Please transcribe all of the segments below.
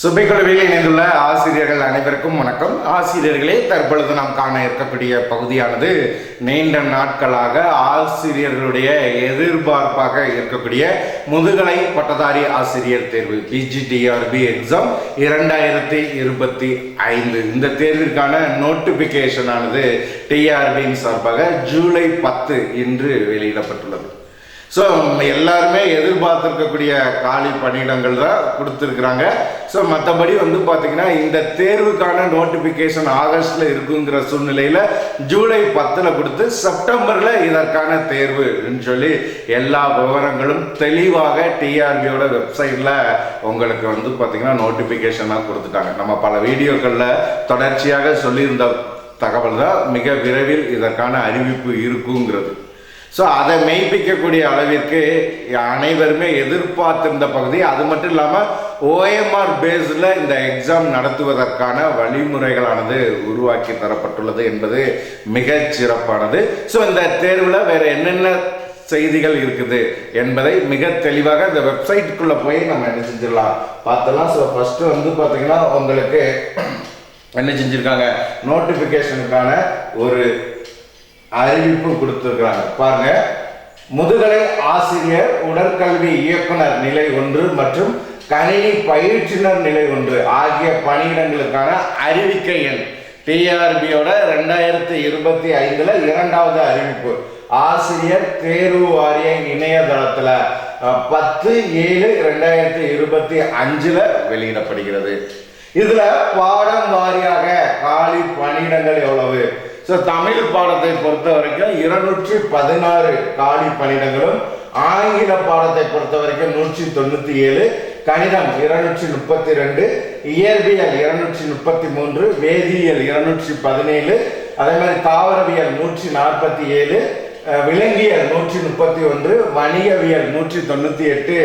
சுபைக்குழுவில் இணைந்துள்ள ஆசிரியர்கள் அனைவருக்கும் வணக்கம். ஆசிரியர்களே தற்பொழுது நாம் காண இருக்கக்கூடிய பகுதியானது நீண்ட நாட்களாக ஆசிரியர்களுடைய எதிர்பார்ப்பாக இருக்கக்கூடிய முதுகலை பட்டதாரி ஆசிரியர் தேர்வு பிஜிடிஆர்பி எக்ஸாம் இரண்டாயிரத்தி இருபத்தி ஐந்து. இந்த தேர்விற்கான நோட்டிபிகேஷன் ஆனது டிஆர்பியின் சார்பாக ஜூலை பத்து இன்று வெளியிடப்பட்டுள்ளது. ஸோ எல்லாருமே எதிர்பார்த்துருக்கக்கூடிய காலி பணியிடங்கள் தான் கொடுத்துருக்குறாங்க. ஸோ மற்றபடி வந்து பார்த்தீங்கன்னா இந்த தேர்வுக்கான நோட்டிஃபிகேஷன் ஆகஸ்டில் இருக்குங்கிற சூழ்நிலையில் ஜூலை பத்தில் கொடுத்து செப்டம்பரில் இதற்கான தேர்வுன்னு சொல்லி எல்லா விவரங்களும் தெளிவாக டிஆர்பியோட வெப்சைட்டில் உங்களுக்கு வந்து பார்த்தீங்கன்னா நோட்டிஃபிகேஷனாக கொடுத்துட்டாங்க. நம்ம பல வீடியோக்களில் தொடர்ச்சியாக சொல்லியிருந்த தகவல் தான் மிக விரைவில் இதற்கான அறிவிப்பு இருக்குங்கிறது. ஸோ அதை மெய்ப்பிக்கக்கூடிய அளவிற்கு அனைவருமே எதிர்பார்த்திருந்த பகுதி. அது மட்டும் இல்லாமல் ஓஎம்ஆர் பேஸில் இந்த எக்ஸாம் நடத்துவதற்கான வழிமுறைகளானது உருவாக்கி தரப்பட்டுள்ளது என்பது மிகச் சிறப்பானது. ஸோ இந்த தேர்வில் வேறு என்னென்ன செய்திகள் இருக்குது என்பதை மிக தெளிவாக இந்த வெப்சைட்டுக்குள்ளே போய் நம்ம என்ன செஞ்சிடலாம் பார்த்தலாம் ஸோ ஃபஸ்ட்டு வந்து பார்த்தீங்கன்னா உங்களுக்கு என்ன செஞ்சுருக்காங்க? நோட்டிஃபிகேஷனுக்கான ஒரு அறிவிப்பு கொடுத்துருக்குறாங்க. பாருங்க. முதுகலை ஆசிரியர் உடற்கல்வி இயக்குனர் நிலை ஒன்று மற்றும் கணினி பயிற்றுனர் நிலை ஒன்று ஆகிய பணியிடங்களுக்கான அறிவிக்கை எண். டிஆர்பியோட ரெண்டாயிரத்தி இருபத்தி ஐந்துல இரண்டாவது அறிவிப்பு. ஆசிரியர் தேர்வு வாரிய இணையதளத்தில் பத்து ஏழு ரெண்டாயிரத்தி இருபத்தி அஞ்சுல வெளியிடப்படுகிறது. இதுல பாடம் வாரியாக காலி பணியிடங்கள் எவ்வளவு? ஸோ தமிழ் பாடத்தை பொறுத்த வரைக்கும் இருநூற்றி பதினாறு காலி பணியிடங்களும் ஆங்கில பாடத்தை பொறுத்த வரைக்கும் நூற்றி தொண்ணூற்றி ஏழு கணிதம் இருநூற்றி முப்பத்தி ரெண்டு இயற்பியல் இருநூற்றி முப்பத்தி மூன்று வேதியியல் இருநூற்றி பதினேழு அதே மாதிரி தாவரவியல் நூற்றி நாற்பத்தி ஏழு விலங்கியல் நூற்றி முப்பத்தி ஒன்று வணிகவியல் நூற்றி தொண்ணூற்றி எட்டு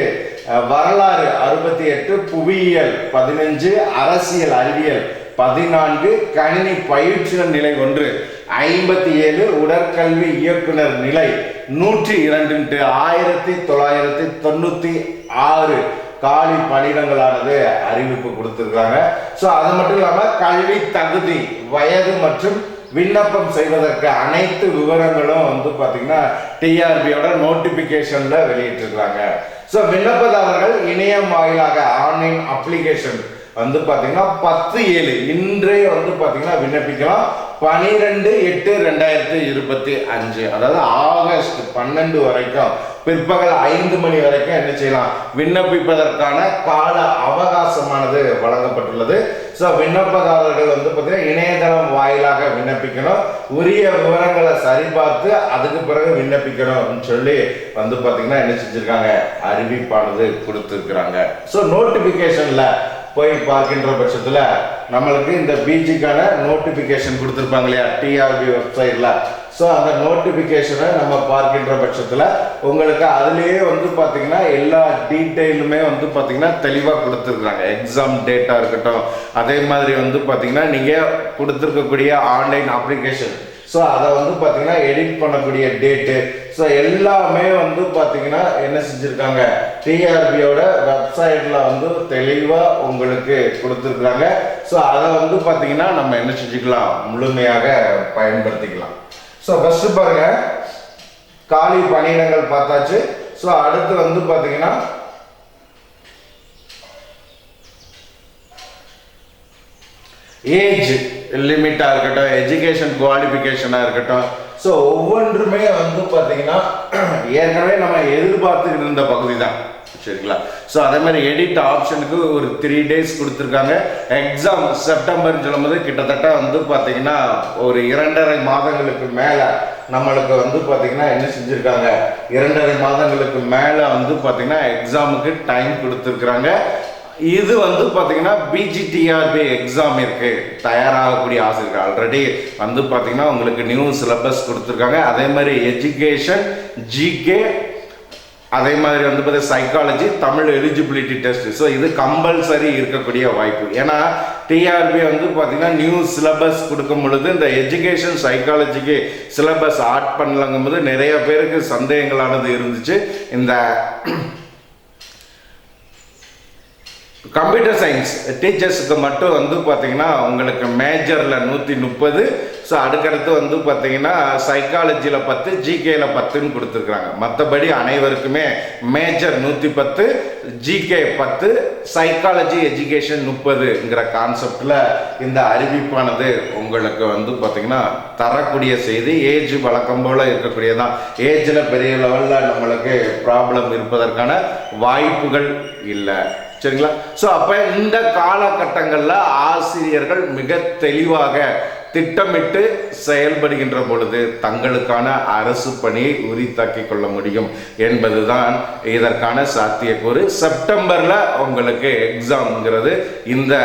வரலாறு அறுபத்தி எட்டு புவியியல் பதினஞ்சு அரசியல் அறிவியல் பதினான்கு கணினி பயிற்றுனர் நிலை ஒன்று ஐம்பத்தி ஏழு உடற்கல்வி இயக்குனர் நிலை நூற்றி இரண்டு ஆயிரத்தி தொள்ளாயிரத்தி தொண்ணூற்றி ஆறு. காலி பணியிடங்களானது அறிவிப்பு கொடுத்துருக்காங்க ஸோ அது மட்டும் இல்லாமல் கல்வி தகுதி வயது மற்றும் விண்ணப்பம் செய்வதற்கு அனைத்து விவரங்களும் வந்து பார்த்திங்கன்னா டிஆர்பியோட நோட்டிஃபிகேஷனில் வெளியிட்டிருக்கிறாங்க. ஸோ விண்ணப்பதாரர்கள் இணையம் வாயிலாக ஆன்லைன் அப்ளிகேஷன் வந்து பார்த்தீங்கன்னா பத்து ஏழு. இன்றே வந்து பார்த்தீங்கன்னா விண்ணப்பிக்கலாம். பனிரெண்டு எட்டு ரெண்டாயிரத்தி இருபத்தி அஞ்சு. அதாவது ஆகஸ்ட் பன்னெண்டு வரைக்கும் பிற்பகல் ஐந்து மணி வரைக்கும் என்ன செய்யலாம்? விண்ணப்பிப்பதற்கான கால அவகாசமானது வழங்கப்பட்டுள்ளது. ஸோ விண்ணப்பதாரர்கள் வந்து பார்த்தீங்கன்னா இணையதளம் வாயிலாக விண்ணப்பிக்கணும். உரிய விவரங்களை சரிபார்த்து அதுக்கு பிறகு விண்ணப்பிக்கணும்னு சொல்லி வந்து பார்த்தீங்கன்னா என்ன செஞ்சிருக்காங்க? அறிவிப்பானது கொடுத்துருக்குறாங்க. ஸோ நோட்டிஃபிகேஷனில் போய் பார்க்கின்ற பட்சத்தில் நம்மளுக்கு இந்த பிஜிக்கான நோட்டிஃபிகேஷன் கொடுத்துருப்பாங்க இல்லையா? டிஆர்பி வெப்சைட்டில் ஸோ அந்த நோட்டிஃபிகேஷனை நம்ம பார்க்கின்ற பட்சத்தில் உங்களுக்கு அதுலேயே வந்து பார்த்தீங்கன்னா எல்லா டீட்டெயிலுமே வந்து பார்த்தீங்கன்னா தெளிவாக கொடுத்துருக்குறாங்க. எக்ஸாம் டேட்டாக இருக்கட்டும் அதே மாதிரி வந்து பார்த்தீங்கன்னா நீங்கள் கொடுத்துருக்கக்கூடிய ஆன்லைன் அப்ளிகேஷன் ஸோ அதை வந்து பார்த்தீங்கன்னா எடிட் பண்ணக்கூடிய டேட்டு ஸோ எல்லாமே வந்து பார்த்தீங்கன்னா என்ன செஞ்சுருக்காங்க? டிஆர்பியோட வெப்சைட்டில் வந்து தெளிவாக உங்களுக்கு கொடுத்துருக்குறாங்க. ஸோ அதை வந்து பார்த்தீங்கன்னா நம்ம என்ன செஞ்சுக்கலாம்? முழுமையாக பயன்படுத்திக்கலாம். ஸோ ஃபஸ்ட்டு பாருங்கள் காலி பணியிடங்கள் பார்த்தாச்சு. ஸோ அடுத்து வந்து பார்த்தீங்கன்னா ஏஜ். லிமிட்டாக இருக்கட்டும் எஜுகேஷன் குவாலிஃபிகேஷனாக இருக்கட்டும். ஸோ ஒவ்வொன்றுமே வந்து பார்த்தீங்கன்னா ஏற்கனவே நம்ம எதிர்பார்த்துக்கிட்டு இருந்த பகுதி தான் சரிங்களா? ஸோ அதே மாதிரி எடிட் ஆப்ஷனுக்கு ஒரு த்ரீ டேஸ் கொடுத்துருக்காங்க. எக்ஸாம் செப்டம்பர்னு சொல்லும்போது கிட்டத்தட்ட வந்து பார்த்தீங்கன்னா ஒரு இரண்டரை மாதங்களுக்கு மேலே நம்மளுக்கு வந்து பார்த்தீங்கன்னா என்ன செஞ்சுருக்காங்க? இரண்டரை மாதங்களுக்கு மேலே வந்து பார்த்தீங்கன்னா எக்ஸாமுக்கு டைம் கொடுத்துருக்குறாங்க. இது வந்து பார்த்தீங்கன்னா பிஜிடிஆர்பி எக்ஸாம் இருக்கு. தயாராகக்கூடிய ஆசிரியர்கள். ஆல்ரெடி வந்து பார்த்தீங்கன்னா உங்களுக்கு நியூ சிலபஸ் கொடுத்துருக்காங்க. அதே மாதிரி எஜுகேஷன் ஜிகே அதே மாதிரி வந்து பார்த்தீங்கன்னா psychology Tamil eligibility test so இது கம்பல்சரி இருக்கக்கூடிய வாய்ப்பு. ஏன்னா டிஆர்பி வந்து பார்த்தீங்கன்னா நியூ சிலபஸ் கொடுக்கும் பொழுது இந்த எஜுகேஷன் சைக்காலஜிக்கு சிலபஸ் ஆட் பண்ணலங்கும் போது நிறைய பேருக்கு சந்தேகங்களானது இருந்துச்சு. இந்த கம்ப்யூட்டர் சயின்ஸ் டீச்சர்ஸுக்கு மட்டும் வந்து பார்த்தீங்கன்னா உங்களுக்கு மேஜரில் நூற்றி முப்பது. ஸோ அதுக்கடுத்து வந்து பார்த்தீங்கன்னா சைக்காலஜியில் பத்து ஜிகேயில் பத்துன்னு கொடுத்துருக்குறாங்க. மற்றபடி அனைவருக்குமே மேஜர் நூற்றி பத்து ஜிகே பத்து சைக்காலஜி எஜுகேஷன் முப்பதுங்கிற கான்செப்டில் இந்த அறிவிப்பானது உங்களுக்கு வந்து பார்த்தீங்கன்னா தரக்கூடிய செய்தி ஏஜ் வழக்கம் போல் இருக்கக்கூடியதான் ஏஜில் பெரிய லெவலில் நம்மளுக்கு ப்ராப்ளம் இருப்பதற்கான வாய்ப்புகள் இல்லை. சரிங்களா? ஸோ அப்போ இந்த காலகட்டங்களில் ஆசிரியர்கள் மிக தெளிவாக திட்டமிட்டு செயல்படுகின்ற பொழுது தங்களுக்கான அரசு பணியை உரித்தாக்கிக் கொள்ள முடியும் என்பதுதான் இதற்கான சாத்தியக்கூறு. செப்டம்பரில் உங்களுக்கு எக்ஸாம்ங்கிறது இந்த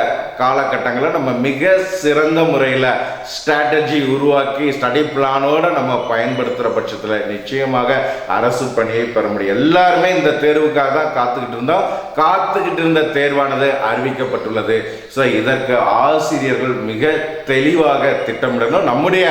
காலகட்டங்களில் நம்ம மிக சிறந்த முறையில் ஸ்ட்ராட்டஜி உருவாக்கி ஸ்டடி பிளானோடு நம்ம பயன்படுத்துகிற பட்சத்தில் நிச்சயமாக அரசு பணியை பெற முடியும். எல்லாருமே இந்த தேர்வுக்காக தான் காத்துக்கிட்டு இருந்தோம். காத்துக்கிட்டு இருந்த தேர்வானது அறிவிக்கப்பட்டுள்ளது. ஸோ இதற்கு ஆசிரியர்கள் மிக தெளிவாக திட்டமிடணும். நம்முடைய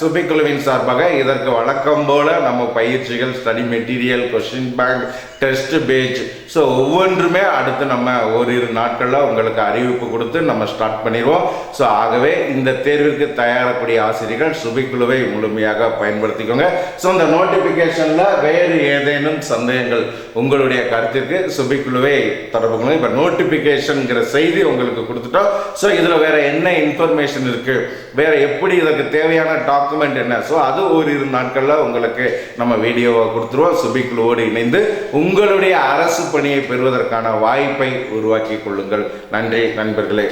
சுபிக்குழுவின் சார்பாக இதற்கு வழக்கம் போல நம்ம பயிற்சிகள் study material question bank test page so ஒவ்வொன்றுமே அடுத்து நம்ம ஓரிரு நாட்களில் உங்களுக்கு அறிவிப்பு கொடுத்து நம்ம ஸ்டார்ட் பண்ணிடுவோம். ஸோ ஆகவே இந்த தேர்விற்கு தயாரக்கூடிய ஆசிரியர்கள் சுபிக்குழுவை முழுமையாக பயன்படுத்திக்கோங்க. ஸோ இந்த நோட்டிஃபிகேஷனில் வேறு ஏதேனும் சந்தேகங்கள் உங்களுடைய கருத்திற்கு சுபிக்குழுவை தொடர்பு கொள்ளுங்க. இப்போ நோட்டிஃபிகேஷனுங்கிற செய்தி உங்களுக்கு கொடுத்துட்டோம். ஸோ இதில் வேற என்ன இன்ஃபர்மேஷன் இருக்கு? வேற எப்படி இதற்கு தேவையான டாக்குமெண்ட் என்ன? ஸோ அது ஓரிரு நாட்களில் உங்களுக்கு நம்ம வீடியோவை கொடுத்துருவோம். சுபிக்குழுவோடு இணைந்து உங்களுடைய அரசு பணியை பெறுவதற்கான வாய்ப்பை உருவாக்கி கொள்ளுங்கள். நன்றி நண்பர்களே.